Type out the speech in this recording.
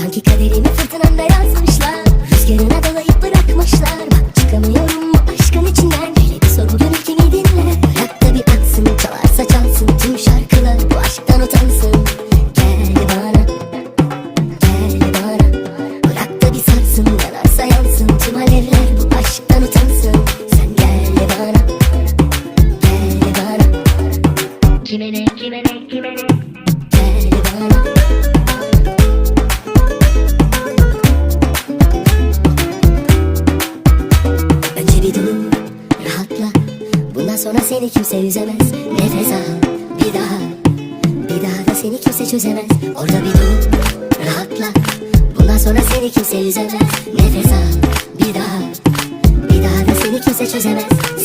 Sanki kaderimi fırtınanda yazmışlar. Rüzgarına dolayıp bırakmışlar. Bak çıkamıyorum bu aşkın içinden. Hele bir soru dönüp kimi dinle Bırak da bir aksın çalarsa çalsın Tüm şarkılar. Bu aşktan utansın. Gel bana Gel bana. Bırak da bir sarsın yanarsa yansın. Tüm alevler bu aşktan utansın. Sen gel bana Gel bana. Kime ne kime ne kime ne sonra seni kimse üzemez. Nefes al, bir daha. Bir daha da seni kimse çözemez. Orada bir dur, rahatla. Bundan sonra seni kimse üzemez. Nefes al, bir daha. Bir daha da seni kimse çözemez